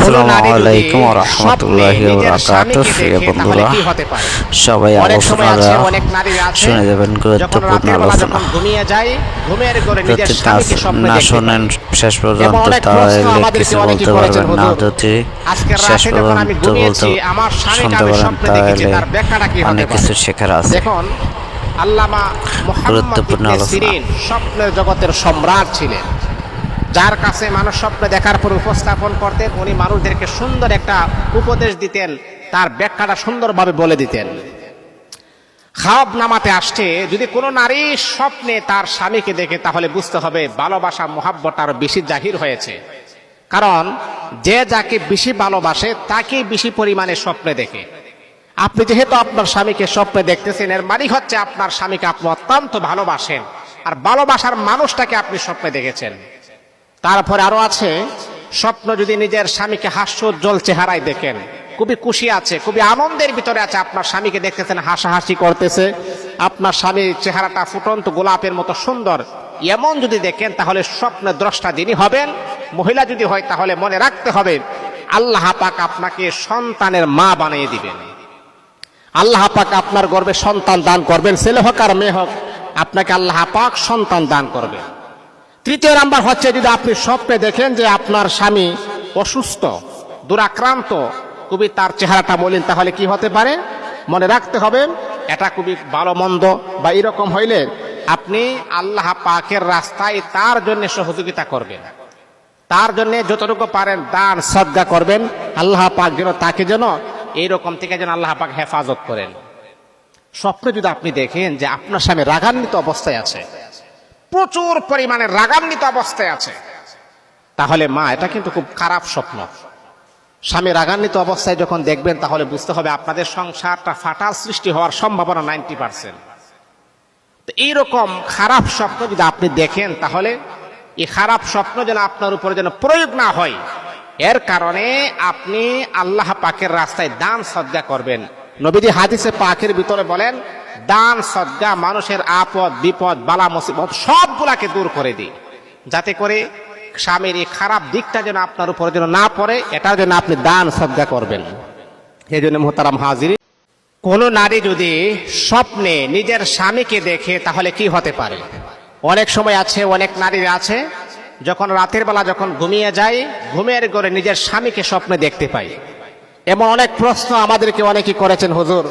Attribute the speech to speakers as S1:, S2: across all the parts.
S1: আসসালামু আলাইকুম ওয়া রাহমাতুল্লাহি ওয়া বারাকাতুহু। প্রিয় বন্ধুরা সবাই আলোচনারা শুনে যাবেন গুরুত্বপূর্ণ আলোচনা। যদি না শোনেন শেষ পর্যন্ত তাহলে কিছু বলতে পারবেন না যদি শেষ পর্যন্ত বলতে শুনতে পারেন তাহলে অনেক কিছু শেখার আছে।
S2: আল্লামা মুহাম্মদ
S1: গুরুত্বপূর্ণ
S2: ইবনে
S1: আলোচনা।
S2: সিরিন স্বপ্নের জগতের সম্রাট ছিলেন। যার কাছে মানুষ স্বপ্ন দেখার পর উপস্থাপন করতেন, উনি মানুষদেরকে সুন্দর একটা উপদেশ দিতেন, তার ব্যাখ্যাটা সুন্দরভাবে বলে দিতেন। খাওয়াব নামাতে আসছে, যদি কোনো নারী স্বপ্নে তার স্বামীকে দেখে, তাহলে বুঝতে হবে ভালোবাসা, মোহাব্বত আরও বেশি জাহির হয়েছে। কারণ যে যাকে বেশি ভালোবাসে, তাকে বেশি পরিমাণে স্বপ্নে দেখে। আপনি যেহেতু আপনার স্বামীকে স্বপ্নে দেখতেছেন, এর মানে হচ্ছে আপনার স্বামীকে আপনি অত্যন্ত ভালোবাসেন, আর ভালোবাসার মানুষটাকে আপনি স্বপ্নে দেখেছেন। তারপরে আরও আছে, স্বপ্ন যদি নিজের স্বামীকে হাস্যোজ্জ্বল চেহারায় দেখেন, খুবই খুশি আছে, খুবই আনন্দের ভিতরে আছে, আপনার স্বামীকে দেখতেছেন, হাসাহাসি করতেছে, আপনার স্বামীর চেহারাটা ফুটন্ত গোলাপের মতো সুন্দর, এমন যদি দেখেন, তাহলে স্বপ্নে দ্রষ্টা যিনি হবেন, মহিলা যদি হয়, তাহলে মনে রাখতে হবে, আল্লাহ পাক আপনাকে সন্তানের মা বানিয়ে দিবেন। আল্লাহ পাক আপনার গর্বে সন্তান দান করবেন, ছেলে হোক আর মেয়ে হোক, আপনাকে আল্লাহ পাক সন্তান দান করবেন। তৃতীয় নাম্বার হচ্ছে যদি আপনি স্বপ্নে দেখেন যে আপনার স্বামী অসুস্থ, দুরাক্রান্ত, খুবই তার চেহারাটা বলেন তাহলে কি হতে পারে? মনে রাখতে হবে, এটা খুবই ভালো, মন্দ বা এরকম হইলে আপনি আল্লাহ পাকের রাস্তায় তার জন্য সহযোগিতা করবেন। তার জন্য যতটুকু পারেন দান, সদ্গা করবেন। আল্লাহ পাক যেন তাকে যেন এইরকম থেকে যেন আল্লাহ পাক হেফাজত করেন। স্বপ্নে যদি আপনি দেখেন যে আপনার স্বামী রাগান্বিত অবস্থায় আছে প্রচুর পরিমাণে রাগান্বিত অবস্থায় আছে। তাহলে মা, এটা কিন্তু খুব খারাপ স্বপ্ন। স্বামী রাগান্বিত অবস্থায় যখন দেখবেন, তাহলে বুঝতে হবে আপনাদের সংসারটা ফাটাল সৃষ্টি হওয়ার সম্ভাবনা নাইনটি পার্সেন্ট। এইরকম খারাপ স্বপ্ন যদি আপনি দেখেন, তাহলে এই খারাপ স্বপ্ন যেন আপনার উপরে যেন প্রয়োগ না হয়, এর কারণে আপনি আল্লাহ পাকের রাস্তায় দান সদ্গা করবেন। নবীজি হাদিসে পাকের ভিতরে বলেন দান, সদ্গা, মানুষের আপদ, বিপদ, বালা, মুসিবত সবগুলাকে দূর করে দিই যাতে করে স্বামীর এই খারাপ দিকটা যেন আপনার উপরে যেন না পড়ে, এটার জন্য আপনি দান, সদ্গা করবেন। এই জন্য মোহতারাম হাজির। কোন নারী যদি স্বপ্নে নিজের স্বামীকে দেখে, তাহলে কি হতে পারে? অনেক সময় আছে, অনেক নারী আছে, যখন রাতের বেলা যখন ঘুমিয়ে যায়, ঘুমের ঘরে নিজের স্বামীকে স্বপ্নে দেখতে পাই এমন অনেক প্রশ্ন আমাদেরকে অনেকেই করেছেন, হুজুর।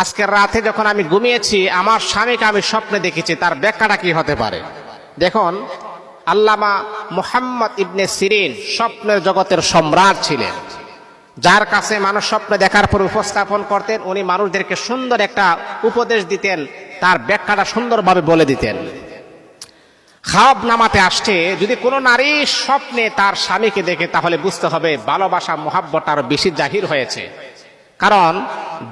S2: আজকের রাতে যখন আমি ঘুমিয়েছি, আমার স্বামীকে আমি স্বপ্নে দেখেছি, তার ব্যাখ্যাটা কি হতে পারে? দেখুন, আল্লামা মুহাম্মদ ইবনে সিরিন স্বপ্নের জগতের সম্রাট ছিলেন। যার কাছে মানুষ স্বপ্নে দেখার পর উপস্থাপন করতেন, উনি মানুষদেরকে সুন্দর একটা উপদেশ দিতেন, তার ব্যাখ্যাটা সুন্দরভাবে বলে দিতেন। খাওয়াব নামাতে আসছে যদি কোনো নারী স্বপ্নে তার স্বামীকে দেখে, তাহলে বুঝতে হবে ভালোবাসা, মোহাব্বত আরও বেশি জাহির হয়েছে। কারণ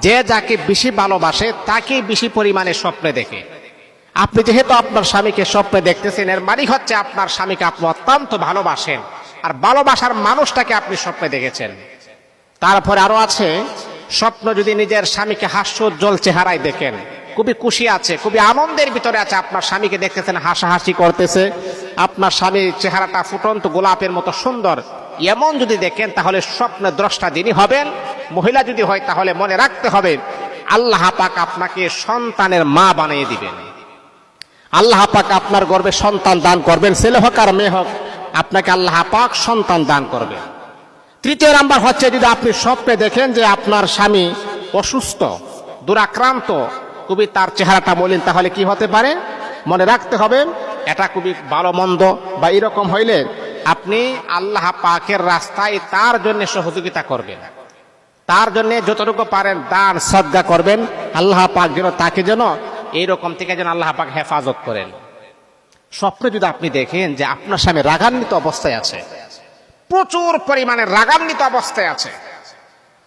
S2: যে যাকে বেশি ভালোবাসে, তাকে বেশি পরিমাণে স্বপ্নে দেখে। আপনি যেহেতু আপনার স্বামীকে স্বপ্নে দেখতেছেন, এর মানে হচ্ছে আপনার স্বামীকে আপনি অত্যন্ত ভালোবাসেন আর ভালোবাসার মানুষটাকে আপনি স্বপ্নে দেখেছেন। তারপরে আরও আছে, স্বপ্ন যদি নিজের স্বামীকে হাস্যোজ্জ্বল চেহারায় দেখেন, খুবই খুশি আছে, খুবই আনন্দের ভিতরে আছে আপনার স্বামীকে দেখতেছেন, হাসাহাসি করতেছে, আপনার স্বামীর চেহারাটা ফুটন্ত গোলাপের মতো সুন্দর। এমন যদি দেখেন, তাহলে স্বপ্নে দ্রষ্টা যিনি হবেন, মহিলা যদি হয়, তাহলে মনে রাখতে হবে, আল্লাহ পাক আপনাকে সন্তানের মা বানিয়ে দিবেন। আল্লাহ পাক আপনার গর্বে সন্তান দান করবেন, ছেলে হোক আর মেয়ে হোক, আপনাকে আল্লাহ পাক সন্তান দান করবেন। তৃতীয় নাম্বার হচ্ছে, যদি আপনি স্বপ্নে দেখেন যে আপনার স্বামী অসুস্থ, দুরাক্রান্ত, খুবই তার চেহারাটা বলেন তাহলে কি হতে পারে? মনে রাখতে হবে, এটা খুবই ভালো, মন্দ বা এরকম হইলে আপনি আল্লাহ পাকের রাস্তায় তার জন্য সহযোগিতা করবেন। তার জন্য যতটুকু পারেন দান, সদ্গা করবেন। আল্লাহ পাক যেন তাকে যেন এইরকম থেকে যেন আল্লাহ পাক হেফাজত করেন। স্বপ্নে যদি আপনি দেখেন যে আপনার স্বামী রাগান্বিত অবস্থায় আছে, প্রচুর পরিমাণে রাগান্বিত অবস্থায় আছে,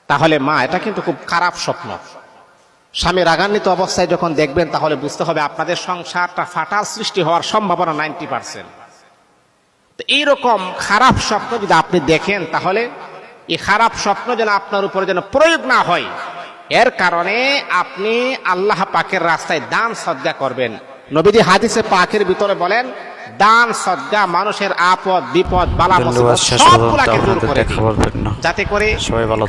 S2: তাহলে মা, এটা কিন্তু খুব খারাপ স্বপ্ন। স্বামী রাগান্বিত অবস্থায় যখন দেখবেন, তাহলে বুঝতে হবে আপনাদের সংসারটা ফাটাল সৃষ্টি হওয়ার সম্ভাবনা নাইনটি পার্সেন্ট। তো এইরকম খারাপ স্বপ্ন যদি আপনি দেখেন তাহলে এই খারাপ স্বপ্ন যেন আপনার উপরে যেন প্রয়োগ না হয় এর কারণে আপনি আল্লাহ পাকের রাস্তায় দান সজ্জা করবেন নবীজি হাদিসে পাকের ভিতরে বলেন দান সজ্জা মানুষের আপদ বিপদ বালা সবগুলাকে দূর করে যাতে করে
S1: সবাই ভালো।